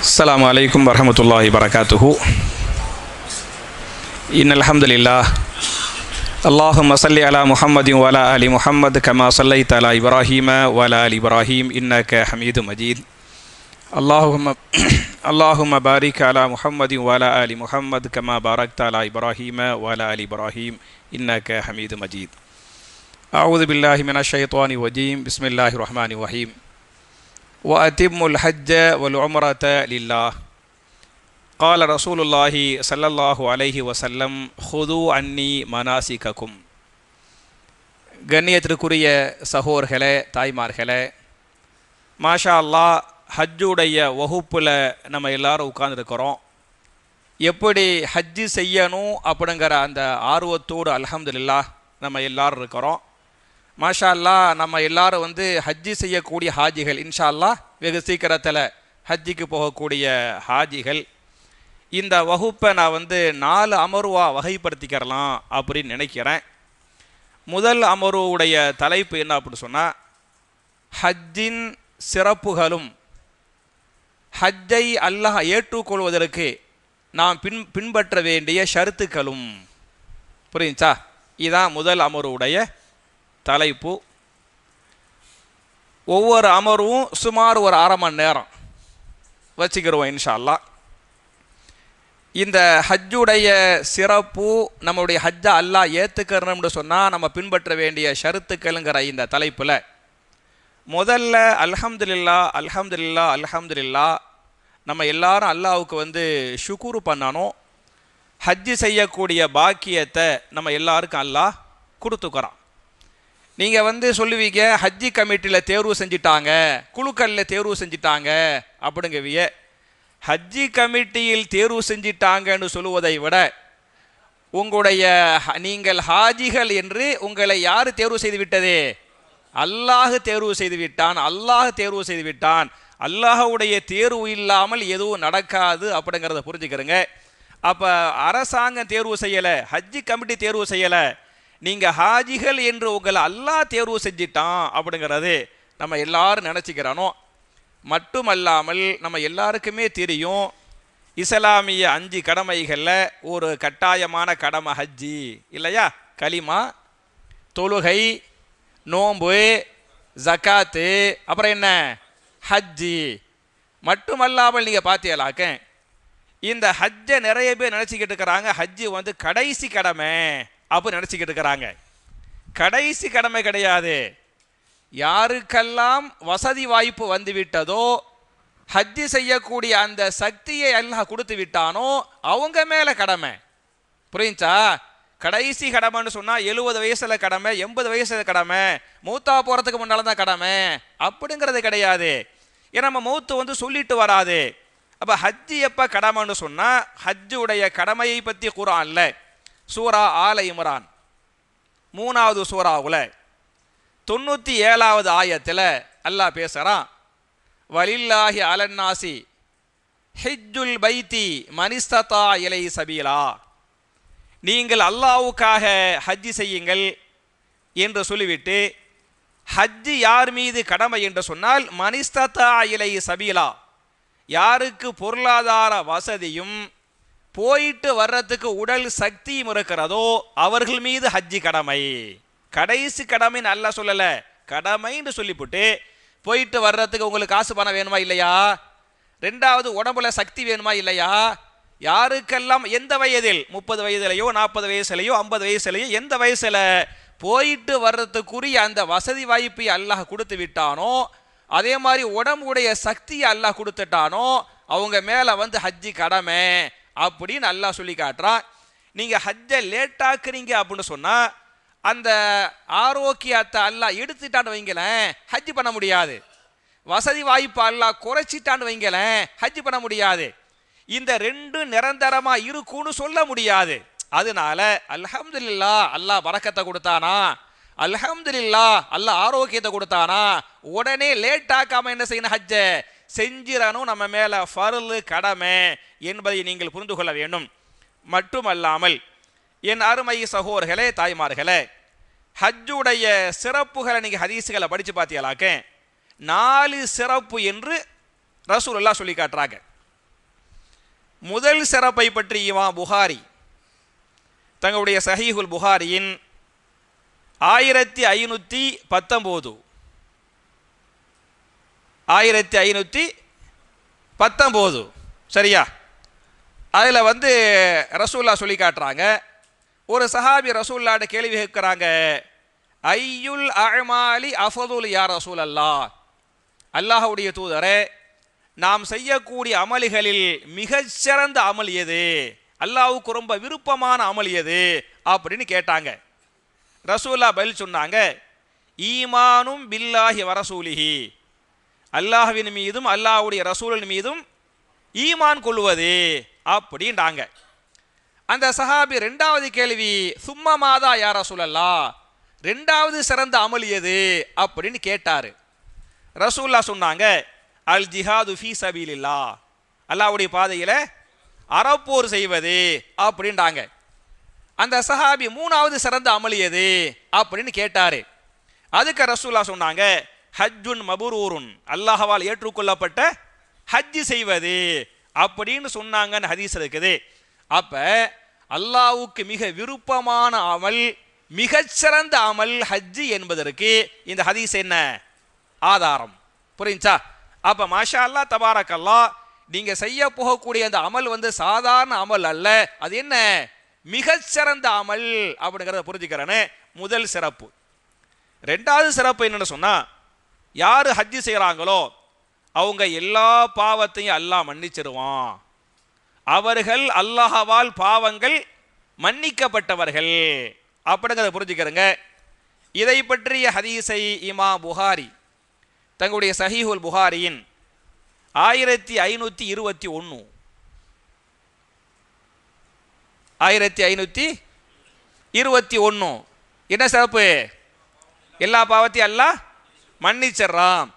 السلام عليكم ورحمة الله وبركاته إن الحمد لله اللهم صل على محمد وعلى آل محمد كما صليت على إبراهيم وعلى آل إبراهيم إنك حميد مجيد اللهم اللهم بارك على محمد وعلى آل محمد كما باركت على إبراهيم وعلى آل إبراهيم إنك حميد مجيد أعوذ بالله من الشيطان الرجيم بسم الله الرحمن الرحيم وأتم الحج والعمرة لله قال رسول الله صلى الله عليه وسلم خذوا عني مناسككم கண்ணியத்திற்குரிய சகோர்களே தாய்மார்களே மாஷா அல்லாஹ் ஹஜ்ஜுடைய வகுப்பில் நம்ம எல்லாரும் உட்கார்ந்துருக்கிறோம் எப்படி ஹஜ்ஜு செய்யணும் அப்படிங்கிற அந்த ஆர்வத்தோடு அல்ஹம்துலில்லாஹ் நம்ம எல்லாரும் இருக்கிறோம் மாஷா நம்ம எல்லாரும் வந்து ஹஜ்ஜி செய்யக்கூடிய ஹாஜிகள். இன்ஷா அல்லாஹ் வெகு சீக்கிரத்தில் ஹஜ்ஜிக்கு போகக்கூடிய ஹாஜிகள். இந்த வகுப்பை நான் வந்து நாலு அமர்வாக வகைப்படுத்திக்கிறலாம் அப்படின்னு நினைக்கிறேன். முதல் அமர்வுடைய தலைப்பு என்ன அப்படின்னு சொன்னால் ஹஜ்ஜின் சிறப்புகளும் ஹஜ்ஜை அல்லாஹ் ஏற்றுக்கொள்வதற்கு நாம் பின் பின்பற்ற வேண்டிய ஷருத்துக்களும். புரியுச்சா இதுதான் முதல் அமர்வுடைய தலைப்பு. ஒவ்வொரு அமர்வும் சுமார் ஒரு அரை மணி நேரம் வச்சுக்கிறோம் இன்ஷா அல்லாஹ் இந்த ஹஜ்ஜுடைய சிறப்பு நம்முடைய ஹஜ்ஜை அல்லாஹ் ஏற்றுக்கிறோம்னு சொன்னால் நம்ம பின்பற்ற வேண்டிய ஷருத்துக்கள்ங்கிற இந்த தலைப்பில் முதல்ல அல்ஹம்துலில்லா அல்ஹம்துலில்லா அல்ஹம்துலில்லா நம்ம எல்லாரும் அல்லாவுக்கு வந்து ஷுக்குரு பண்ணணும். ஹஜ்ஜு செய்யக்கூடிய பாக்கியத்தை நம்ம எல்லாருக்கும் அல்லாஹ் கொடுத்துக்கிறான். நீங்கள் வந்து சொல்லுவீங்க ஹஜ்ஜி கமிட்டியில் தேர்வு செஞ்சிட்டாங்க குழுக்களில் தேர்வு செஞ்சிட்டாங்க அப்படிங்கவிய. ஹஜ்ஜி கமிட்டியில் தேர்வு செஞ்சிட்டாங்கன்னு சொல்லுவதை விட உங்களுடைய நீங்கள் ஹாஜிகள் என்று உங்களை யார் தேர்வு செய்து விட்டது? அல்லாஹ் தேர்வு செய்து விட்டான் அல்லாஹ் தேர்வு செய்து விட்டான். அல்லாஹுடைய தேர்வு இல்லாமல் எதுவும் நடக்காது அப்படிங்கிறத புரிஞ்சுக்கிறேங்க. அப்போ அரசாங்கம் தேர்வு செய்யலை ஹஜ்ஜி கமிட்டி தேர்வு செய்யலை நீங்கள் ஹாஜிகள் என்று உங்களை அல்லாஹ் தேர்வு செஞ்சிட்டான் அப்படிங்கிறது நம்ம எல்லாரும் நினச்சிக்கிறனோ மட்டுமல்லாமல் நம்ம எல்லாருக்குமே தெரியும் இஸ்லாமிய அஞ்சு கடமைகளில் ஒரு கட்டாயமான கடமை ஹஜ்ஜி இல்லையா? களிமா தொழுகை நோம்பு ஜக்காத்து அப்புறம் என்ன? ஹஜ்ஜி. மட்டுமல்லாமல் நீங்கள் பார்த்தீங்களாக்க இந்த ஹஜ்ஜை நிறைய பேர் நினச்சிக்கிட்டு இருக்கிறாங்க ஹஜ்ஜி வந்து கடைசி கடமை. அப்போ நினச்சிக்கிட்டு இருக்கிறாங்க. கடைசி கடமை கிடையாது. யாருக்கெல்லாம் வசதி வாய்ப்பு வந்து விட்டதோ ஹஜ்ஜி செய்யக்கூடிய அந்த சக்தியை அல்லாஹ் கொடுத்து விட்டானோ அவங்க மேலே கடமை. புரியுச்சா கடைசி கடமைன்னு சொன்னால் எழுபது வயசில் கடமை எண்பது வயசில் கடமை மூத்தா போகிறதுக்கு முன்னால் தான் கடமை அப்படிங்கிறது கிடையாது. ஏன்னா நம்ம மூத்து வந்து சொல்லிட்டு வராது. அப்போ ஹஜ்ஜி எப்போ கடமைன்னு சொன்னால் ஹஜ்ஜுடைய கடமையை பற்றி குரான்ல சூரா ஆல இம்ரான். மூணாவது சூறாவில் தொண்ணூற்றி ஏழாவது ஆயத்தில் அல்லாஹ் பேசுகிறான் வலில்லாஹி அலன்னாசி ஹிஜ்ஜுல் பைத்தி மனிஸ்ததா இலை சபீலா. நீங்கள் அல்லாஹ்வுக்காக ஹஜ்ஜி செய்யுங்கள் என்று சொல்லிவிட்டு ஹஜ்ஜி யார் மீது கடமை? என்று சொன்னால் மனிஸ்ததா இலை சபீலா. யாருக்கு பொருளாதார வசதியும் போயிட்டு வர்றதுக்கு உடல் சக்தியும் இருக்கிறதோ அவர்கள் மீது ஹஜ்ஜி கடமை. கடைசி கடமைன்னு அல்ல சொல்லல. கடமைன்னு சொல்லிவிட்டு போயிட்டு வர்றதுக்கு உங்களுக்கு காசு பணம் வேணுமா இல்லையா? ரெண்டாவது உடம்புல சக்தி வேணுமா இல்லையா? யாருக்கெல்லாம் எந்த வயதில்? முப்பது வயதிலையோ நாற்பது வயசுலையோ ஐம்பது வயசுலையோ எந்த வயசில் போயிட்டு வர்றதுக்குரிய அந்த வசதி வாய்ப்பை அல்லாஹ் கொடுத்து விட்டானோ அதே மாதிரி உடம்புடைய சக்தியை அல்லாஹ் கொடுத்துட்டானோ அவங்க மேலே வந்து ஹஜ்ஜி கடமை. அப்படின்னு அல்லாஹ் சொல்லி காட்டுறான் நீங்கள் ஹஜ்ஜை லேட்டாக்குறீங்க அப்படின்னு சொன்னால் அந்த ஆரோக்கியத்தை அல்லாஹ் எடுத்துட்டான்னு வைங்களேன் ஹஜ் பண்ண முடியாது. வசதி வாய்ப்பு அல்லாஹ் குறைச்சிட்டான்னு வைங்களேன் ஹஜ் பண்ண முடியாது. இந்த ரெண்டு நிரந்தரமாக இருக்கும்னு சொல்ல முடியாது. அதனால அல்ஹம்துல்லா அல்லாஹ் வரக்கத்தை கொடுத்தானா? அல்ஹம்துல்லா அல்லாஹ் ஆரோக்கியத்தை கொடுத்தானா? உடனே லேட் ஆக்காம என்ன செய்யணும் ஹஜ்ஜை? செஞ்சிறனும் நம்ம மேலே ஃபருளு கடமை என்பதை நீங்கள் புரிந்து கொள்ள வேண்டும். மட்டுமல்லாமல் என் அருமை சகோர்களே தாய்மார்களே ஹஜ்ஜுடைய சிறப்புகளை நீங்கள் ஹதீஸுகளை படித்து பார்த்தீங்களாக்க நாலு சிறப்பு என்று ரசூலுல்லாஹ் சொல்லி காட்டுறாங்க. முதல் சிறப்பை பற்றி இமாம் புகாரி தங்களுடைய சஹீஹுல் புகாரியின் ஆயிரத்தி ஐநூற்றி பத்தொம்போது ஆயிரத்தி ஐநூற்றி பத்தொம்போது. சரியா? அதில் வந்து ரசூல்லா சொல்லி காட்டுறாங்க. ஒரு சஹாபி ரசூல்லாட கேள்வி கேட்குறாங்க. ஐயுல் அமாலி அஃபதுல் யார் ரசூல் அல்லா அல்லாஹுடைய தூதரே நாம் செய்யக்கூடிய அமல்களில் மிகச்சிறந்த அமல் எது? அல்லாவுக்கு ரொம்ப விருப்பமான அமல் எது? அப்படின்னு கேட்டாங்க. ரசூல்லா பதில் சொன்னாங்க. ஈமானும் பில்லாஹி வரசூலிஹி அல்லாஹ்வின் மீதும் அல்லாஹ்வுடைய ரசூலின் மீதும் ஈமான் கொள்வது அப்படின்றாங்க. அந்த சஹாபி ரெண்டாவது கேள்வி சும்மா மாதா யார் ரசூலல்லா ரெண்டாவது சிறந்த அமல் எது? அப்படின்னு கேட்டார். ரசூல்லா சொன்னாங்க அல் ஜிஹாது ஃபீ சபீலில்லா அல்லாவுடைய பாதையில் அறப்போர் செய்வது அப்படின்றாங்க. அந்த சஹாபி மூணாவது சிறந்த அமல் எது? அப்படின்னு கேட்டார். அதுக்கு ரசூல்லா சொன்னாங்க ஹஜ்ஜுன் மபுரூருன். அல்லாஹவால் ஏற்றுக்கொள்ளப்பட்ட ஹஜ் செய்வது அப்படின்னு சொன்னாங்கன்னு ஹதீஸ் இருக்குது. அப்ப அல்லாவுக்கு மிக விருப்பமான அமல் மிகச்சிறந்த அமல் ஹஜ்ஜி என்பதற்கு இந்த ஹதீஸ் என்ன? ஆதாரம். புரிஞ்சா? அப்ப மாஷா அல்லா தபாரக்கல்லா நீங்கள் நீங்க செய்ய போகக்கூடிய அந்த அமல் வந்து சாதாரண அமல் அல்ல. அது என்ன? மிகச்சிறந்த அமல் அப்படிங்கிறத புரிஞ்சுக்கிறேன்னு முதல் சிறப்பு. ரெண்டாவது சிறப்பு என்னென்னு சொன்னா யார் ஹஜ்ஜி செய்கிறாங்களோ அவங்க எல்லா பாவத்தையும் அல்லாஹ் மன்னிச்சிருவான். அவர்கள் அல்லாஹவால் பாவங்கள் மன்னிக்கப்பட்டவர்கள். அப்படிங்கிறத புரிஞ்சுக்கிறங்க. இதை பற்றிய ஹதீஸை இமா புகாரி தங்களுடைய சஹீஹுல் புகாரியின் ஆயிரத்தி ஐநூற்றி இருபத்தி ஒன்று ஆயிரத்தி ஐநூற்றி இருபத்தி ஒன்று என்ன சிறப்பு? எல்லா பாவத்தையும் அல்லாஹ் மன்னிச்சிட்றான்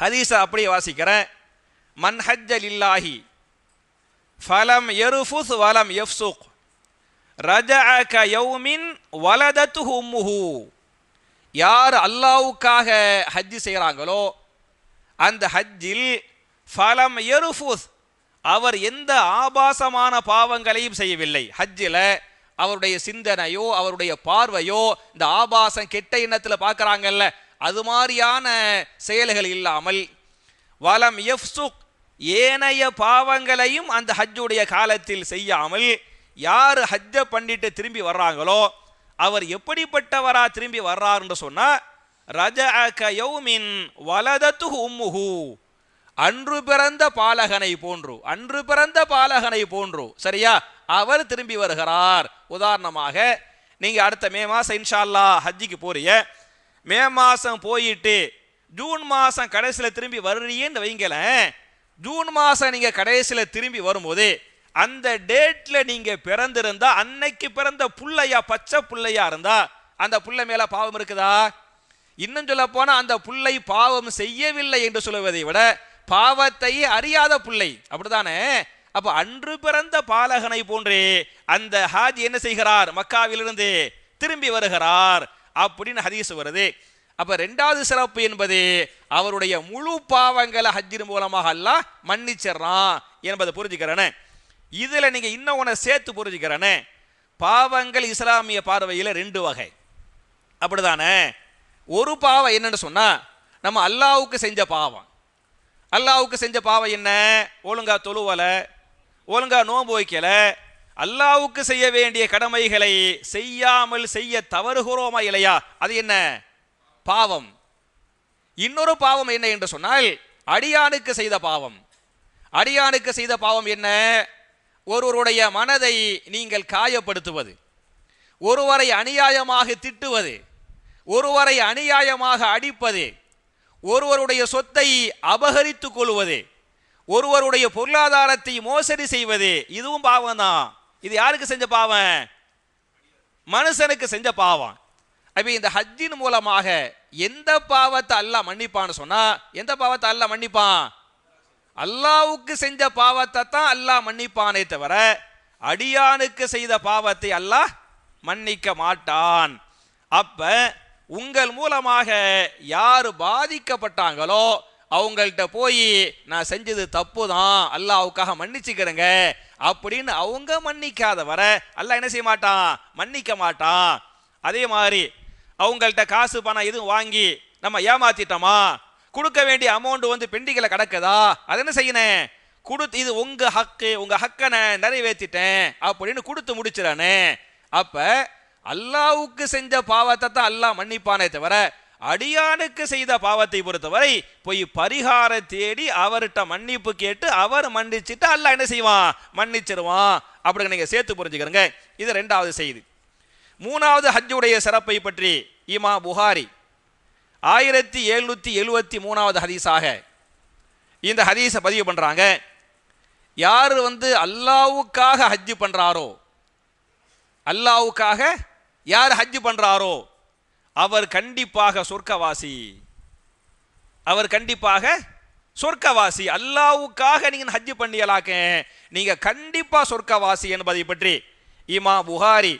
ஹதீஸை அப்படியே வாசிக்கிறேன். மன் ஹஜ்ஜல் இல்லாஹி ஃபலம் எருஃபுஸ் வலம் எஃப்சுக். ரஜஅக யௌமின் வலதத்து ஹும்முஹு யார் அல்லாவுக்காக ஹஜ் செய்கிறாங்களோ அந்த ஹஜ்ஜில் ஃபலம் எருஃபுஸ். அவர் எந்த ஆபாசமான பாவங்களையும் செய்யவில்லை. ஹஜ்ஜில் அவருடைய சிந்தனையோ அவருடைய பார்வையோ இந்த ஆபாசம் கெட்ட எண்ணத்தில் பார்க்குறாங்கல்ல அது மாதிரியான செயல்கள் இல்லாமல் வலம் எஃப்சுக் ஏனைய பாவங்களையும் அந்த ஹஜ்ஜுடைய காலத்தில் செய்யாமல் யார் ஹஜ்ஜை பண்ணிட்டு திரும்பி வர்றாங்களோ அவர் எப்படிப்பட்டவரா திரும்பி வர்றாருன்னு சொன்னா ரஜ யௌமின் வலதத்து உம்முஹு. அன்று பிறந்த பாலகனை போன்று அன்று பிறந்த பாலகனை போன்று சரியா? அவர் திரும்பி வருகிறார். உதாரணமாக நீங்க அடுத்த மே மாசம் இன்ஷா அல்லாஹ் ஹஜ்ஜிக்கு போறீங்க. மே மாசம் போயிட்டு ஜூன் மாசம் கடைசியில் திரும்பி வர்றீங்கன்னு வைங்களேன் ஜூன் மாசம் நீங்க கடைசியில் திரும்பி வரும்போது அந்த டேட்ல நீங்க பிறந்திருந்தா அன்னைக்கு பிறந்த புள்ளையா பச்சை புள்ளையா இருந்தா அந்த புள்ள மேல பாவம் இருக்குதா? இன்னும் சொல்ல போனால் அந்த புள்ளை பாவம் செய்யவில்லை என்று சொல்லுவதை விட பாவத்தை அறியாத புள்ளை அப்படிதானே அப்ப அன்று பிறந்த பாலகனை போன்றே அந்த ஹாஜி என்ன செய்கிறார்? மக்காவிலிருந்து திரும்பி வருகிறார். அப்படின்னு ஹதீஸ் வருது. அப்ப ரெண்டாவது சிறப்பு என்பது அவருடைய முழு பாவங்களை ஹஜ்ஜின் மூலமாக அல்லாஹ் மன்னிச்சிடறான் என்பதை புரிஞ்சுக்கிறேன்னு இதில் நீங்கள் இன்னும் ஒன்று சேர்த்து புரிஞ்சுக்கிறேன்னு பாவங்கள் இஸ்லாமிய பார்வையில் ரெண்டு வகை. அப்படிதானே? ஒரு பாவம் என்னன்னு சொன்னால் நம்ம அல்லாவுக்கு செஞ்ச பாவம். அல்லாவுக்கு செஞ்ச பாவம் என்ன? ஒழுங்கா தொழுவல ஒழுங்கா நோன்பு வைக்கலை அல்லாவுக்கு செய்ய வேண்டிய கடமைகளை செய்யாமல் செய்ய தவறுகிறோமா இல்லையா? அது என்ன? பாவம். இன்னொரு பாவம் என்ன என்று சொன்னால் அடியானுக்கு செய்த பாவம். அடியானுக்கு செய்த பாவம் என்ன? ஒருவருடைய மனதை நீங்கள் காயப்படுத்துவது. ஒருவரை அநியாயமாக திட்டுவது. ஒருவரை அநியாயமாக அடிப்பது. ஒருவருடைய சொத்தை அபகரித்துக் கொள்வது. ஒருவருடைய பொருளாதாரத்தை மோசடி செய்வது. இதுவும் பாவம் தான் இது யாருக்கு செஞ்ச பாவம்? மனுஷனுக்கு செஞ்ச பாவம். அப்போ இந்த ஹஜ்ஜின் மூலமாக எந்த பாவத்தை அல்லாஹ் மன்னிப்பான்னு சொன்னால் எந்த பாவத்தை அல்லாஹ் மன்னிப்பான்? அல்லாவுக்கு செஞ்ச பாவத்தை தான் அல்லாஹ் மன்னிப்பானே தவிர அடியானுக்கு செய்த பாவத்தை அல்லாஹ் மன்னிக்க மாட்டான். அப்போ உங்கள் மூலமாக யார் பாதிக்கப்பட்டாங்களோ அவங்கள்ட்ட போய் நான் செஞ்சது தப்பு தான் அல்லாவுக்காக மன்னிச்சுக்கிறேங்க. அப்படின்னு அவங்க மன்னிக்காத வர அல்ல என்ன செய்ய மாட்டான்? மன்னிக்க மாட்டான். அதே மாதிரி அவங்கள்ட்ட காசு பணம் எதுவும் வாங்கி நம்ம ஏமாத்திட்டோமா? கொடுக்க வேண்டிய அமௌண்ட் வந்து பெண்டிகளை கிடக்குதா? அதை என்ன செய்யணும்? கொடுத்து இது உங்க ஹக்கு உங்க ஹக்கை நான் நிறைவேற்றிட்டேன். அப்படின்னு கொடுத்து முடிச்சிடானே அப்ப அல்லாவுக்கு செஞ்ச பாவத்தை தான் அல்லாஹ் மன்னிப்பானே தவிர அடியானுக்கு செய்த பாவத்தை பொறுத்தவரை போய் பரிகார தேடி அவர்கிட்ட மன்னிப்பு கேட்டு அவர் மன்னிச்சிட்டு அல்லாஹ் என்ன செய்வான்? மன்னிச்சிருவான். அப்படின்னு நீங்கள் சேர்த்து புரிஞ்சுக்கிறங்க. இது ரெண்டாவது செய்தி. மூணாவது ஹஜ்ஜுடைய சிறப்பை பற்றி இமா புகாரி ஆயிரத்தி எழுநூத்தி எழுபத்தி மூணாவது ஹதீஸாக இந்த ஹதீஸை பதிவு பண்ணுறாங்க யார் வந்து அல்லாவுக்காக ஹஜ்ஜு பண்ணுறாரோ அல்லாவுக்காக யார் ஹஜ்ஜு பண்ணுறாரோ அவர் கண்டிப்பாக சொர்க்கவாசி. அவர் கண்டிப்பாக சொர்க்கவாசி. அல்லாவுக்காக நீங்கள் ஹஜ்ஜு பண்ணியலாக்க. நீங்கள் கண்டிப்பாக சொர்க்கவாசி என்பதை பற்றி இமா புகாரி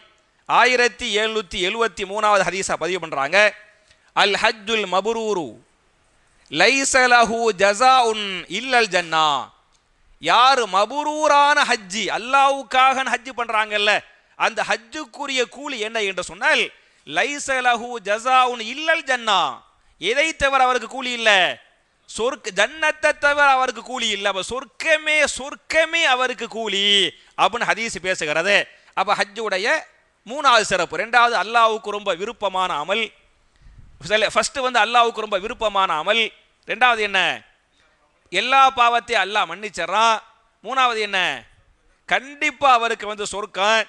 ஆயிரத்தி எழுநூற்றி எழுவத்தி மூணாவது ஹதீஸாக பதிவு பண்ணுறாங்க அல் ஹஜ்ஜுல் மபுரூரு. லைசலஹு ஜஸாஉன் இல்லல் ஜன்னா. யார் மபுரூரான ஹஜ்ஜி அல்லாவுக்காக ஹஜ்ஜு பண்ணுறாங்கல்ல அந்த ஹஜ்ஜுக்குரிய கூலி என்ன என்று சொன்னால் லைசலஹு ஜசாவுன் இல்லல் ஜன்னா. எதை தவிர அவருக்கு கூலி இல்லை? சொர்க்க ஜன்னத்தை தவிர அவருக்கு கூலி இல்லை. அப்போ சொர்க்கமே சொர்க்கமே அவருக்கு கூலி அப்படின்னு ஹதீஸ் பேசுகிறது. அப்போ ஹஜ்ஜுடைய மூணாவது சிறப்பு. ரெண்டாவது அல்லாவுக்கு ரொம்ப விருப்பமான அமல். ஃபஸ்ட்டு வந்து அல்லாவுக்கு ரொம்ப விருப்பமான அமல். ரெண்டாவது என்ன? எல்லா பாவத்தையும் அல்லாஹ் மன்னிச்சிட்றான். மூணாவது என்ன? கண்டிப்பாக அவருக்கு வந்து சொர்க்கம்.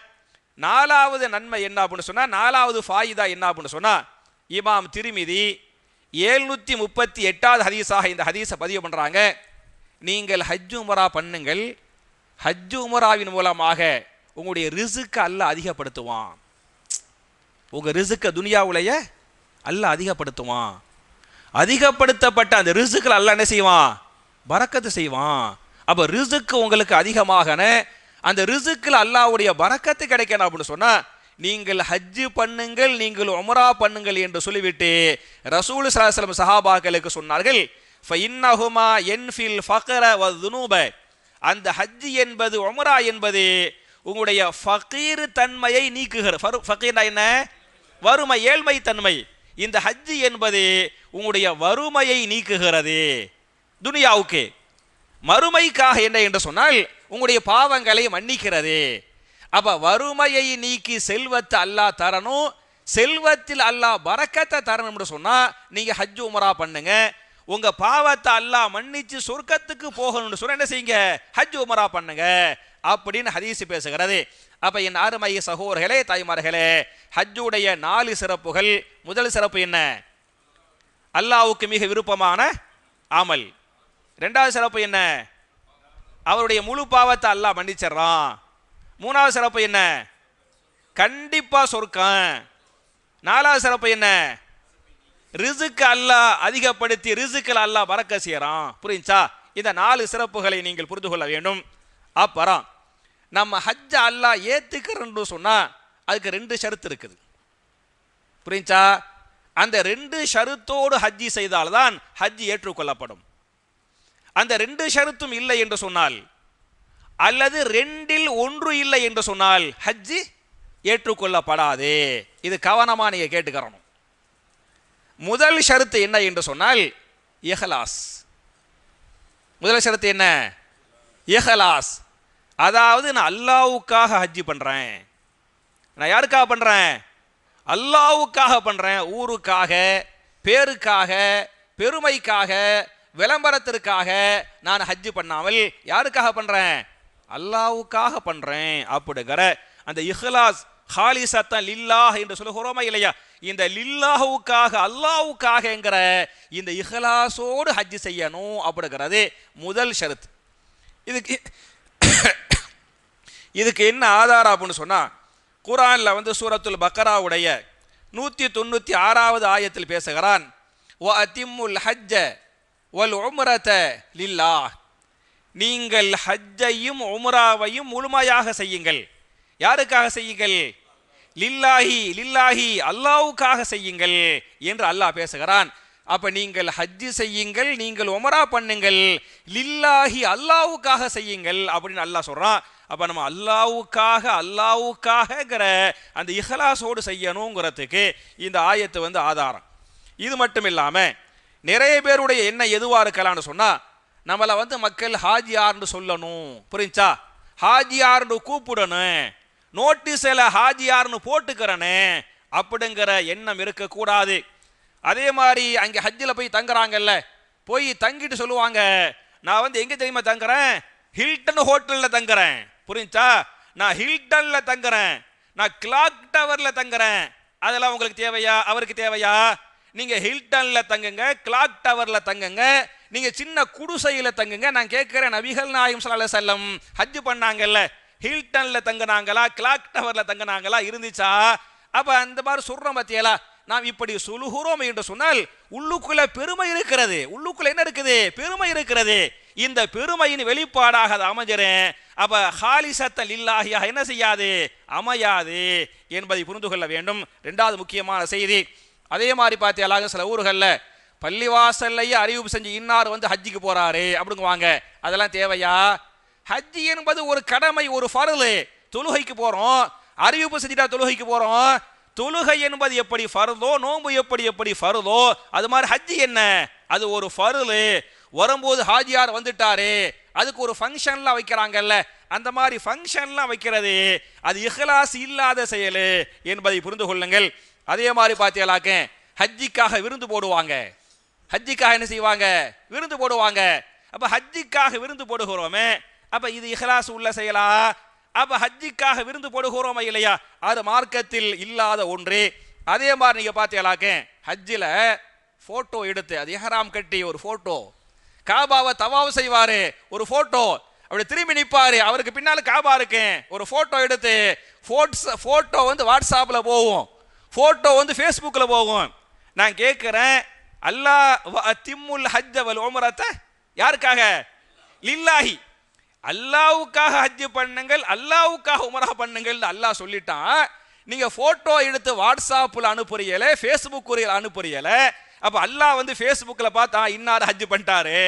நாலாவது நன்மை என்ன அப்படின்னு சொன்னால் நாலாவது ஃபாயிதா என்ன அப்படின்னு சொன்னால் இமாம் திருமிதி ஏழ்நூற்றி முப்பத்தி எட்டாவது ஹதீஸாக இந்த ஹதீஸை பதிவு பண்ணுறாங்க நீங்கள் ஹஜ் உமரா பண்ணுங்கள். ஹஜ் உமராவின் மூலமாக உங்களுடைய ரிசுக்கு அல்ல அதிகப்படுத்துவான். உங்கள் ரிசுக்கை துனியாவுடைய அல்ல அதிகப்படுத்துவான். அதிகப்படுத்தப்பட்ட அந்த ரிசுக்கில் அல்ல என்ன செய்வான்? பறக்கத்து செய்வான். அப்போ ரிசுக்கு உங்களுக்கு அதிகமாகன அந்த ரிசுக்கில் அல்லாஹ்வுடைய வரக்கத்து கிடைக்கணும் அப்படின்னு சொன்னால் நீங்கள் ஹஜ்ஜு பண்ணுங்கள் நீங்கள் ஒமரா பண்ணுங்கள் என்று சொல்லிவிட்டு ரசூல் சலாஹம் சஹாபாக்களுக்கு சொன்னார்கள் ஃபஇன்னஹுமா என்ஃபில் ஃபக்கர வ துனூப. அந்த ஹஜ்ஜு என்பது உமரா என்பது உங்களுடைய ஃபகீர் தன்மையை நீக்குகிற ஃபகீர்னா என்ன? வறுமை ஏழ்மை தன்மை. இந்த ஹஜ்ஜு என்பது உங்களுடைய வறுமையை நீக்குகிறது. துனியாவுக்கு. மறுமைக்காக என்ன என்று சொன்னால் உங்களுடைய பாவங்களை மன்னிக்கிறது. அப்ப வறுமையை நீக்கி செல்வத்தை அல்லாஹ் தரணும். செல்வத்தில் அல்லாஹ் பறக்கத்தை தரணும்னு சொன்னால் நீங்கள் ஹஜ் உமரா பண்ணுங்க. உங்கள் பாவத்தை அல்லாஹ் மன்னிச்சு சொர்க்கத்துக்கு போகணும்னு சொன்னால் என்ன செய்யுங்க? ஹஜ் உமரா பண்ணுங்க. அப்படின்னு ஹதீஸ் பேசுகிறது. அப்போ என் அருமை சகோதரர்களே தாய்மார்களே ஹஜ்ஜுடைய நாலு சிறப்புகள். முதல் சிறப்பு என்ன? அல்லாவுக்கு மிக விருப்பமான அமல். ரெண்டாவது சிறப்பு என்ன? அவருடைய முழு பாவத்தை அல்லாஹ் மன்னிச்சிடுறான். மூணாவது சிறப்பு என்ன? கண்டிப்பாக சொர்க்கம். நாலாவது சிறப்பு என்ன? ரிசுக்கு அல்லாஹ் அதிகப்படுத்தி ரிசுக்கில் அல்லாஹ் பறக்க செய்கிறான் புரிஞ்சா இந்த நாலு சிறப்புகளை நீங்கள் புரிந்து கொள்ள வேண்டும். அப்புறம் நம்ம ஹஜ்ஜ அல்லாஹ் ஏற்றுக்கிறன்னு சொன்னால் அதுக்கு ரெண்டு ஷருத்து இருக்குது. புரிஞ்சா அந்த ரெண்டு ஷருத்தோடு ஹஜ்ஜி செய்தால்தான் ஹஜ்ஜி ஏற்றுக்கொள்ளப்படும். அந்த ரெண்டு ஷருத்தும் இல்லை என்று சொன்னால் அல்லது ரெண்டில் ஒன்று இல்லை என்று சொன்னால் ஹஜ்ஜி ஏற்றுக்கொள்ளப்படாது. இது கவனமாக நீங்கள் கேட்டுக்கிறணும். முதல் ஷருத்து என்ன என்று சொன்னால் எஹலாஸ் முதல் ஷருத்து என்ன? எஹலாஸ் அதாவது நான் அல்லாவுக்காக ஹஜ்ஜி பண்ணுறேன் நான் யாருக்காக பண்ணுறேன் அல்லாவுக்காக பண்ணுறேன் ஊருக்காக பேருக்காக பெருமைக்காக விளம்பரத்திற்காக நான் ஹஜ்ஜு பண்ணாமல் யாருக்காக பண்றேன்? அல்லாவுக்காக பண்றேன் அப்படிங்கிற அந்த இஹ்லாஸ் ஹாலிசத்தன் லில்லாஹ் என்று சொல்லுகிறோமா இல்லையா? இந்த லில்லாஹுக்காக அல்லாவுக்காகங்கிற இந்த இஹ்லாஸோடு ஹஜ் செய்யணும் அப்படிங்கிறது முதல் ஷரத். இதுக்கு இதுக்கு என்ன ஆதாரம் அப்படின்னு சொன்னால் குரானில் வந்து சூரத்துல் பக்கராவுடைய நூற்றி தொண்ணூற்றி ஆறாவது ஆயத்தில் பேசுகிறான் ஓ அதிமுல் ஹஜ்ஜ வல் உம்ரத லில்லா நீங்கள் ஹஜ்ஜையும் உம்ராவையும் முழுமையாக செய்யுங்கள். யாருக்காக செய்யுங்கள்? லில்லாஹி லில்லாஹி அல்லாவுக்காக செய்யுங்கள் என்று அல்லாஹ் பேசுகிறான். அப்ப நீங்கள் ஹஜ்ஜு செய்யுங்கள் நீங்கள் உமரா பண்ணுங்கள். லில்லாஹி அல்லாவுக்காக செய்யுங்கள் அப்படின்னு அல்லாஹ் சொல்றான். அப்ப நம்ம அல்லாவுக்காக அல்லாவுக்காகங்கிற அந்த இஹலாசோடு செய்யணுங்கிறதுக்கு இந்த ஆயத்து வந்து ஆதாரம். இது மட்டும் இல்லாமல் நிறைய பேருடைய எண்ணம் எதுவாக இருக்கலாம்னு சொன்னால் நம்மளை வந்து மக்கள் ஹாஜியார்னு சொல்லணும். புரிஞ்சா? ஹாஜியார்னு கூப்பிடணும் நோட்டீஸில் ஹாஜியார்னு போட்டுக்கிறனே. அப்படிங்கிற எண்ணம் இருக்கக்கூடாது. அதே மாதிரி அங்கே ஹஜ்ஜில் போய் தங்குறாங்கல்ல போய் தங்கிட்டு சொல்லுவாங்க நான் வந்து எங்கே தெரியுமா தங்குறேன்? ஹில்டன் ஹோட்டலில் தங்குறேன். புரிஞ்சா? நான் ஹில்டனில் தங்குறேன். நான் கிளாக் டவரில் தங்குறேன். அதெல்லாம் உங்களுக்கு தேவையா? அவருக்கு தேவையா? நீங்க ஹில்டன்ல தங்குங்க கிளாக் டவர்ல தங்குங்க நீங்க சின்ன குடிசையில் தங்குங்க. நான் கேட்கிறேன் நபிகள் நாயம் ஸல்லல்லாஹு செல்லம் ஹஜ் பண்ணாங்கல்ல ஹில்டன்ல தங்குனாங்களா கிளாக் டவர்ல தங்குனாங்களா இருந்துச்சா? அப்ப அந்த மாதிரி சொல்றோம் பத்தியலா நாம் இப்படி சொல்லுகிறோம் என்று சொன்னால் உள்ளுக்குள்ள பெருமை இருக்கிறது. உள்ளுக்குள்ள என்ன இருக்குது? பெருமை இருக்கிறது. இந்த பெருமையின் வெளிப்பாடாக அது அமைஞ்சிரும் அப்ப ஹாலிசத்தல் இல்லாஹியா என்ன செய்யாது? அமையாது என்பதை புரிந்து கொள்ள வேண்டும். ரெண்டாவது முக்கியமான செய்தி அதே மாதிரி பார்த்தியாலாக சில ஊர்களில் பள்ளிவாசல்லையே அறிவிப்பு செஞ்சு இன்னார் வந்து ஹஜ்ஜிக்கு போகிறாரு அப்படிங்குவாங்க. அதெல்லாம் தேவையா? ஹஜ்ஜி என்பது ஒரு கடமை ஒரு ஃபருளு தொழுகைக்கு போகிறோம் அறிவிப்பு செஞ்சுட்டா தொழுகைக்கு போகிறோம் தொழுகை என்பது எப்படி ஃபருதோ நோன்பு எப்படி எப்படி ஃபருதோ அது மாதிரி ஹஜ்ஜி என்ன? அது ஒரு ஃபருளு வரும்போது ஹாஜியார் வந்துட்டாரு. அதுக்கு ஒரு ஃபங்க்ஷன்லாம் வைக்கிறாங்கல்ல அந்த மாதிரி ஃபங்க்ஷன்லாம் வைக்கிறது அது இஹ்லாஸ் இல்லாத செயல் என்பதை புரிந்து கொள்ளுங்கள். அதே மாதிரி பார்த்தீங்களாக்க ஹஜ்ஜிக்காக விருந்து போடுவாங்க. ஹஜ்ஜிக்காக என்ன செய்வாங்க? விருந்து போடுவாங்க. அப்போ ஹஜ்ஜிக்காக விருந்து போடுகிறோமே அப்போ இது இஹ்லாஸ் உள்ள செயலா? அப்போ ஹஜ்ஜிக்காக விருந்து போடுகிறோமா இல்லையா? அது மார்க்கத்தில் இல்லாத ஒன்று. அதே மாதிரி நீங்கள் பார்த்தீங்களாக்க ஹஜ்ஜில் ஃபோட்டோ எடுத்து அது இஹ்ராம் கட்டி ஒரு ஃபோட்டோ காபாவை தவாவு செய்வார் ஒரு ஃபோட்டோ அப்படி திரும்பி நிற்பார் அவருக்கு பின்னால் காபா இருக்கேன் ஒரு ஃபோட்டோ எடுத்து ஃபோட்ஸ் ஃபோட்டோ வந்து வாட்ஸ்அப்பில் போகும். ஃபோட்டோ வந்து ஃபேஸ்புக்கில் போகும். நான் கேட்குறேன் அல்லாஹ் திம்முல் ஹஜ்ஜ வல் உம்ரத்தை யாருக்காக? லில்லாஹி. அல்லாவுக்காக ஹஜ் பண்ணுங்கள் அல்லாவுக்காக உமரா பண்ணுங்கள் அல்லாஹ் சொல்லிட்டான் நீங்கள் ஃபோட்டோ எடுத்து வாட்ஸ்அப்பில் அனுப்புறீங்களே ஃபேஸ்புக் அனுப்புறீங்கள அப்போ அல்லாஹ் வந்து ஃபேஸ்புக்கில் பார்த்தா இன்னார் ஹஜ் பண்ணிட்டாரு.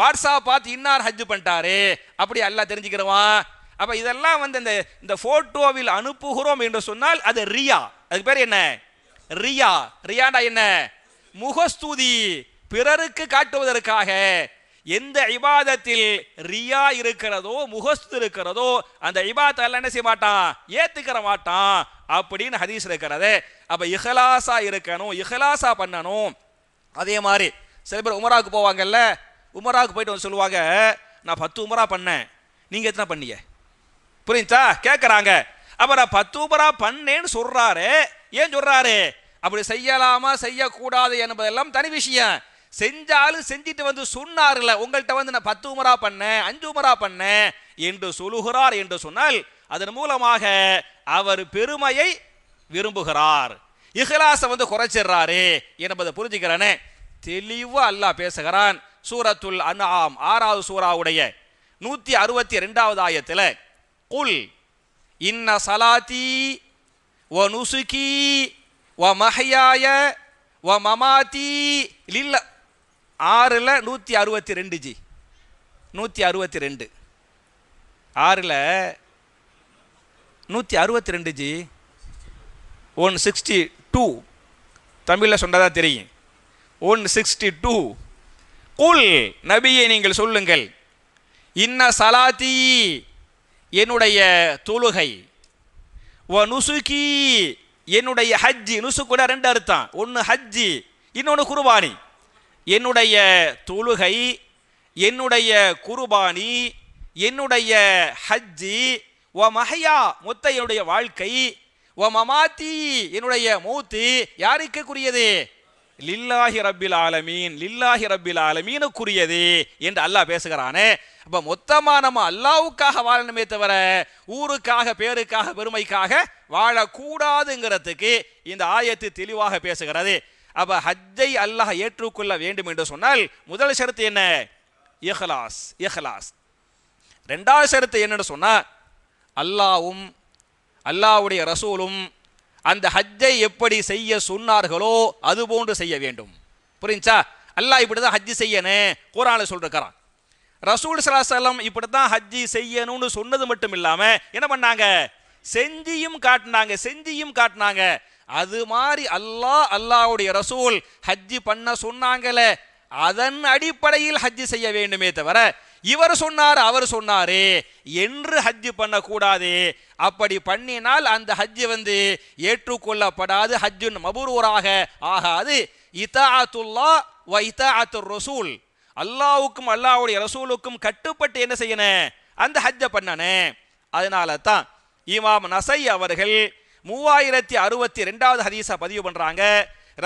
வாட்ஸ்அப் பார்த்து இன்னார் ஹஜ் பண்ணிட்டாரு. அப்படி அல்லாஹ் தெரிஞ்சுக்கிறவான் அப்ப இதெல்லாம் வந்து இந்த இந்த போட்டோவில் அனுப்புகிறோம் என்று சொன்னால் அது ரியா. அதுக்கு பேர் என்ன? ரியா. ரியாடா என்ன? முகஸ்துதி. பிறருக்கு காட்டுவதற்காக எந்த இபாதத்தில் ரியா இருக்கிறதோ முகஸ்து இருக்கிறதோ அந்த இபாதத்தை எல்லாம் என்ன செய்ய மாட்டான்? ஏத்துக்கிற மாட்டான் அப்படின்னு ஹதீஸ் இருக்கிறது. அப்ப இஹலாசா இருக்கணும் இஹலாசா பண்ணணும். அதே மாதிரி சில பேர் உமராவுக்கு போவாங்கல்ல உமராவுக்கு போயிட்டு வந்து சொல்லுவாங்க நான் பத்து உமரா பண்ணேன். நீங்க எத்தனை பண்ணீங்க? புரிஞ்சா கேட்குறாங்க அப்புறம் பத்தூபரா பத்து உமரா பண்ணேன்னு சொல்கிறாரு ஏன் சொல்கிறாரு அப்படி செய்யலாமா செய்யக்கூடாது என்பதெல்லாம் தனி விஷயம். செஞ்சாலும் செஞ்சுட்டு வந்து சொன்னார்ல உங்கள்கிட்ட வந்து நான் பத்து உமரா பண்ணேன் அஞ்சு உமரா பண்ணேன் என்று சொல்லுகிறார் என்று சொன்னால் அதன் மூலமாக அவர் பெருமையை விரும்புகிறார். இஹ்லாசை வந்து குறைச்சிடுறாரு என்பதை புரிஞ்சுக்கிறேனே. தெளிவாக அல்லாஹ் பேசுகிறான். சூரத்துல் அன்ஆம் ஆறாவது சூறாவுடைய நூற்றி அறுபத்தி ரெண்டாவது ஆயத்தில் குல் இன்ன சலாத்தி ஒ நுசுகி ஒ மஹையாய ஒ மமாத்தி லில்ல ஆறில் நூற்றி அறுபத்தி ரெண்டு ஜி. நூற்றி அறுபத்தி ரெண்டு. ஆறில் நூற்றி அறுபத்தி ரெண்டு ஜி. One sixty two. தமிழில் சொன்னதாக தெரியும். One sixty two. குல் நபியை நீங்கள் சொல்லுங்கள். இன்ன சலாத்தி என்னுடைய தொழுகை. வ நுசுகி என்னுடைய ஹஜ்ஜி. நுசுக்குட ரெண்டு அர்த்தம். ஒன்று ஹஜ்ஜி இன்னொன்று குர்பானி. என்னுடைய தொழுகை என்னுடைய குர்பானி என்னுடைய ஹஜ்ஜி வ மஹையா மொத்த என்னுடைய வாழ்க்கை வ மமாத்தி என்னுடைய மூத்து யாருக்குரியது லில்லாஹி ரப்பில் ஆலமீன் லில்லாஹி ரப்பில் ஆலமீனுக்குரியது என்று அல்லாஹ் பேசுகிறானே. அப்ப மொத்தமாக நம்ம அல்லாவுக்காக வாழணுமே தவிர ஊருக்காக பேருக்காக பெருமைக்காக வாழக்கூடாதுங்கிறதுக்கு இந்த ஆயத்து தெளிவாக பேசுகிறது. அப்போ ஹஜ்ஜை அல்லாஹ் ஏற்றுக்கொள்ள வேண்டும் என்று சொன்னால் முதல் ஷரத்து என்ன? இஹ்லாஸ் இஹ்லாஸ். ரெண்டாவது ஷரத்து என்னன்னு சொன்னால் அல்லாவும் அல்லாவுடைய ரசூலும் அந்த ஹஜ்ஜை எப்படி செய்ய சொன்னார்களோ அது போன்று செய்ய வேண்டும். புரிஞ்சா? அல்லாஹ் இப்படி தான் ஹஜ்ஜி செய்யணும் குரானில் சொல்லிருக்கிறான் ரசூல் சலாசலம் இப்படி தான் ஹஜ்ஜி செய்யணும்னு சொன்னது மட்டும் இல்லாமல் என்ன பண்ணாங்க? செஞ்சியும் காட்டினாங்க செஞ்சியும் காட்டினாங்க. அது மாதிரி அல்லாஹ் அல்லாஹ்வுடைய ரசூல் ஹஜ்ஜி பண்ண சொன்னாங்களே அதன் அடிப்படையில் ஹஜ்ஜி செய்ய வேண்டுமே தவிர இவர் சொன்னார் அவர் சொன்னாரு என்று ஹஜ்ஜி பண்ணக்கூடாது. அப்படி பண்ணினால் அந்த ஹஜ்ஜு வந்து ஏற்றுக்கொள்ளப்படாது. ஹஜ்ஜுன் மபுரூராக ஆகாது. இதாத்துல்லா வ இத்தாத்துர் ரசூல். அல்லாவுக்கும் அல்லாவுடைய ரசூலுக்கும் கட்டுப்பட்டு என்ன செய்யணும் அந்த ஹஜ்ஜை பண்ணனே அதனால தான் இமாம் நசை அவர்கள் மூவாயிரத்தி அறுபத்தி ரெண்டாவது ஹதீஸை பதிவு பண்றாங்க.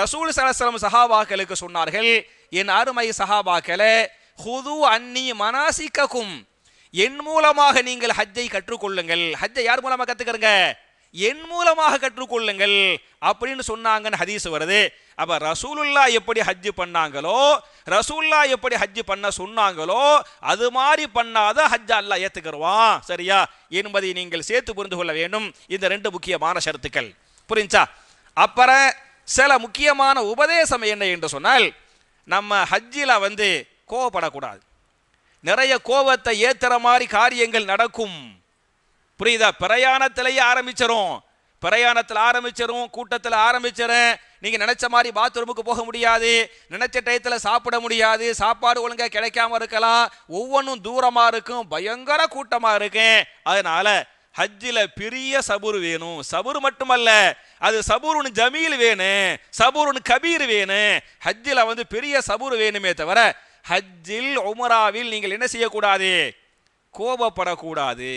ரசூல் சலசலம் சஹாபாக்களுக்கு சொன்னார்கள் என் அருமை சஹாபாக்களை ஹுது அன்னி மனாசிக்கும். என் மூலமாக நீங்கள் ஹஜ்ஜை கற்றுக்கொள்ளுங்கள். ஹஜ்ஜை யார் மூலமாக கற்றுக்கிறங்க என் மூலமாக கற்றுக்கொள்ளுங்கள். அப்படின்னு சொன்னாங்கன்னு ஹதீஸ் வருது. அப்ப ரசூலுல்லா எப்படி ஹஜ்ஜு பண்ணாங்களோ ரசூல்லா எப்படி ஹஜ்ஜு பண்ண சொன்னாங்களோ அது மாதிரி பண்ணாத ஹஜ்ஜா அல்லா ஏற்றுக்கிறவான் சரியா? என்பதை நீங்கள் சேர்த்து புரிந்து கொள்ள வேண்டும். இந்த ரெண்டு முக்கியமான ஷரத்துக்கள். புரிஞ்சா? அப்புறம் சில முக்கியமான உபதேசம் என்ன என்று சொன்னால் நம்ம ஹஜ்ஜில் வந்து கோவப்படக்கூடாது. நிறைய கோபத்தை ஏத்துற மாதிரி காரியங்கள் நடக்கும். புரியுதா? பிரயாணத்திலேயே ஆரம்பிச்சிரும். பிரயாணத்தில் ஆரம்பிச்சிடும் கூட்டத்தில் ஆரம்பிச்சிடும் நீங்கள் நினச்ச மாதிரி பாத்ரூமுக்கு போக முடியாது. நினச்ச டயத்தில் சாப்பிட முடியாது. சாப்பாடு ஒழுங்காக கிடைக்காம இருக்கலாம். ஒவ்வொன்றும் தூரமாக இருக்கும். பயங்கர கூட்டமாக இருக்கும். அதனால் ஹஜ்ஜில் பெரிய சபுர் வேணும். சபுர் மட்டுமல்ல அது சபூருன்னு ஜமீல் வேணும். சபூருன்னு கபீர் வேணும். ஹஜ்ஜில் வந்து பெரிய சபுர் வேணுமே தவிர ஹஜ்ஜில் உமராவில் நீங்கள் என்ன செய்யக்கூடாது? கோபப்படக்கூடாது.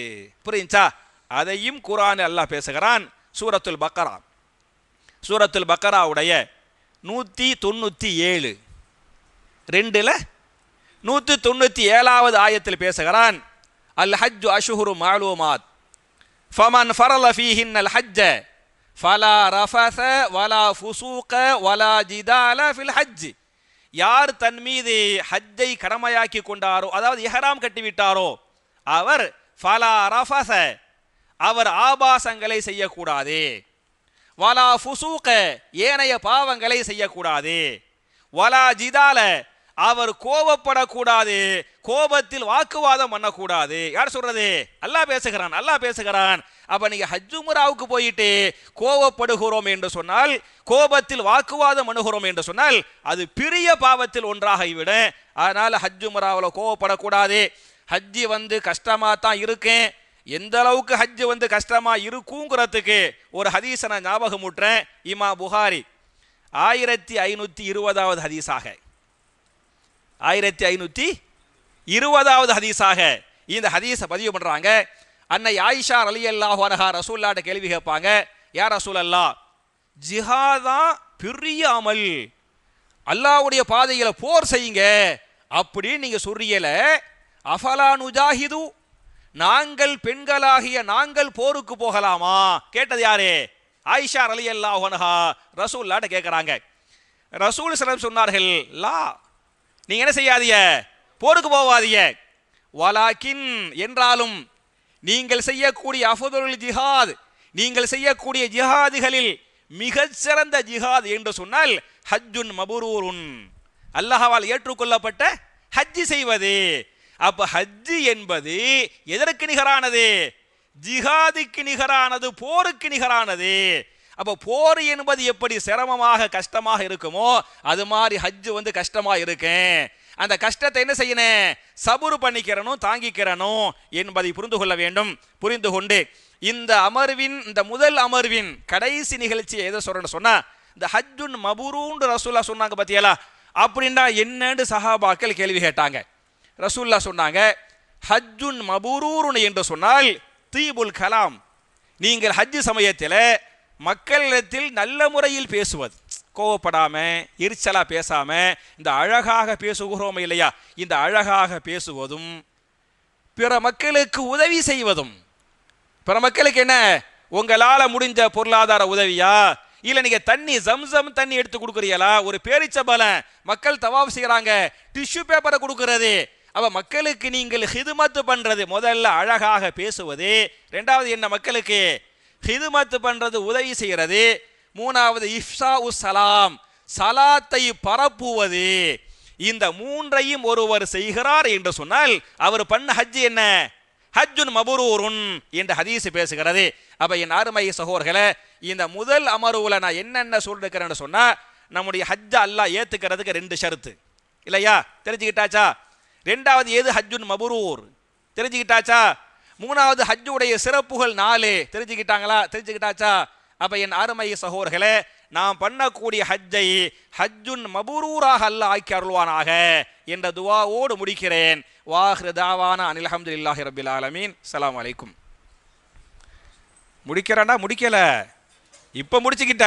புரியுச்சா அதையும் குரான் அல்லாஹ் பேசுகிறான் சூரத்துல் பக்கரா. சூரத்துல் பக்கராவுடைய நூற்றி தொண்ணூற்றி ஏழு. ரெண்டில் நூற்றி தொண்ணூற்றி ஏழாவது ஆயத்தில் பேசுகிறான் அல் ஹஜ்ஜு அஷுஹுரு மாலூமாத். ஃபமன் ஃபரல ஃபீஹின் அல் ஹஜ்ஜ ஃபலா ரஃபஸ வலா ஃபுசூக வலா ஜிதால ஃபில் ஹஜ் யார் தன் மீது ஹஜ்ஜை கடமையாக்கி கொண்டாரோ அதாவது இஹராம் கட்டிவிட்டாரோ அவர் ஃபலா ரஃபச அவர் ஆபாசங்களை செய்யக்கூடாது. வலா ஃபுசூக ஏனைய பாவங்களை செய்யக்கூடாது. வலா ஜிதால அவர் கோபப்படக்கூடாது கோபத்தில் வாக்குவாதம் பண்ணக்கூடாது. யார் சொல்றது? அல்லாஹ் பேசுகிறான் அல்லாஹ் பேசுகிறான். அப்ப நீங்க ஹஜ்ஜுமுராவுக்கு போயிட்டு கோபப்படுகிறோம் என்று சொன்னால் கோபத்தில் வாக்குவாதம் அணுகிறோம் என்று சொன்னால் அது பெரிய பாவத்தில் ஒன்றாகிவிடும். அதனால ஹஜ்ஜுமுராவில் கோபப்படக்கூடாது. ஹஜ்ஜி வந்து கஷ்டமாக தான் இருக்கேன். எந்த அளவுக்கு ஹஜ் வந்து கஷ்டமாக இருக்குங்கிறதுக்கு ஒரு ஹதீஸை நான் ஞாபகம் ஊட்டுறேன் இமா புகாரி ஆயிரத்தி ஐநூற்றி இருபதாவது ஹதீஸாக. ஆயிரத்தி ஐநூற்றி இருபதாவது ஹதீஸாக இந்த ஹதீஸை பதிவு பண்ணுறாங்க அன்னை ஆயிஷா அலி அல்லாஹ் அனஹா ரசூல்லாட்ட கேள்வி கேட்பாங்க யார் ரசூல் அல்லா ஜிஹாதா பெரிய அமல். அல்லாஹ்வுடைய பாதையில் போர் செய்யுங்க. அப்படின்னு நீங்கள் சொல்றியலை அஃபலா நுஜாஹிது? நாங்கள் பெண்களாகிய நாங்கள் போருக்கு போகலாமா? கேட்டது யாரு? ஆயிஷா அலி அல்லாஹ் அனஹா ரசூல்லாட்ட கேட்குறாங்க ரசூல் சலம் சொன்னார்கள் லா நீங்கள் என்ன செய்யாதீங்க? போருக்கு போவாதீங்க. வலாக்கின் என்றாலும் நீங்கள் செய்யக்கூடிய அஃபதுல் ஜிஹாத் நீங்கள் செய்யக்கூடிய ஜிஹாதுகளில் மிகச்சிறந்த ஜிஹாத் என்று சொன்னால் ஹஜ்ஜுன் மபுரூருன். அல்லாஹ்வால் ஏற்றுக்கொள்ளப்பட்ட ஹஜ்ஜி செய்வது. அப்போ ஹஜ்ஜி என்பது எதற்கு நிகரானது? ஜிஹாதுக்கு நிகரானது போருக்கு நிகரானது. அப்போ போர் என்பது எப்படி சிரமமாக கஷ்டமாக இருக்குமோ அது மாதிரி ஹஜ்ஜு வந்து கஷ்டமாக இருக்கேன். அந்த கஷ்டத்தை என்ன செய்யணும்? சபுரு பண்ணிக்கிறனும் தாங்கிக்கிறனும் என்பதை புரிந்து கொள்ள வேண்டும். புரிந்து கொண்டு இந்த அமர்வின் இந்த முதல் அமர்வின் கடைசி நிகழ்ச்சி எதை சொல்றேன்னு சொன்னா இந்த ஹஜ்ஜுன் மபுரூன்னு ரசூல்லா சொன்னாங்க பத்தியலா? அப்படின்னா என்னன்னு சஹாபாக்கள் கேள்வி கேட்டாங்க. ரசூல்லா சொன்னாங்க ஹஜ்ஜுன் மபுரூருன் என்று சொன்னால் தீபுல் கலாம் நீங்கள் ஹஜ்ஜு சமயத்தில் மக்களிடத்தில் நல்ல முறையில் பேசுவது. கோவப்படாமல் எரிச்சலாக பேசாமல் இந்த அழகாக பேசுகிறோம் இல்லையா? இந்த அழகாக பேசுவதும் பிற மக்களுக்கு உதவி செய்வதும். பிற மக்களுக்கு என்ன? உங்களால் முடிஞ்ச பொருளாதார உதவியா? இல்லை நீங்கள் தண்ணி ஜம்சம் தண்ணி எடுத்து கொடுக்குறீங்களா? ஒரு பேரிச்சபலம் மக்கள் தவாப் செய்கிறாங்க டிஷ்யூ பேப்பரை கொடுக்கறது. அப்போ மக்களுக்கு நீங்கள் ஹிதுமத்து பண்ணுறது முதல்ல அழகாக பேசுவது. ரெண்டாவது என்ன மக்களுக்கு? ஹிதுமத்து பண்றது உதவி செய்கிறது மூணாவது இஃப்ஷா உஸ் சலாம். சலாத்தை பரப்புவது. இந்த மூன்றையும் ஒருவர் செய்கிறார் என்று சொன்னால் அவர் பண்ண ஹஜ் என்ன? ஹஜ்ஜுன் மபுரூருன் என்று ஹதீஸ் பேசுகிறது. அப்போ என் அருமை சகோதரர்களே இந்த முதல் அமர்வுல நான் என்னென்ன சொல்லிருக்கிறேன்னு சொன்னா நம்முடைய ஹஜ்ஜை அல்லாஹ் ஏத்துக்கிறதுக்கு ரெண்டு ஷருத்து. இல்லையா? தெரிஞ்சுக்கிட்டாச்சா? ரெண்டாவது எது ஹஜ்ஜுன் மபுரூர். தெரிஞ்சுக்கிட்டாச்சா? மூணாவது ஹஜ்ஜுடைய சிறப்புகள் நாலு தெரிஞ்சுக்கிட்டாங்களா? தெரிஞ்சுக்கிட்டாச்சா? அப்ப என் அருமை சகோதரர்களே நாம் பண்ணக்கூடிய ஹஜ்ஜை ஹஜ்ஜுன் மபுரூராக அல்லாஹ் ஆக்கி அருள்வானாக என்ற துவாவோடு முடிக்கிறேன். வாஹ்ரு தாவான அனில் அஹமதுல்லாஹி ரபில் ஆலமீன். சலாம் அலைக்கும். முடிக்கிறேன்டா முடிக்கல. இப்ப முடிச்சுக்கிட்டேன்.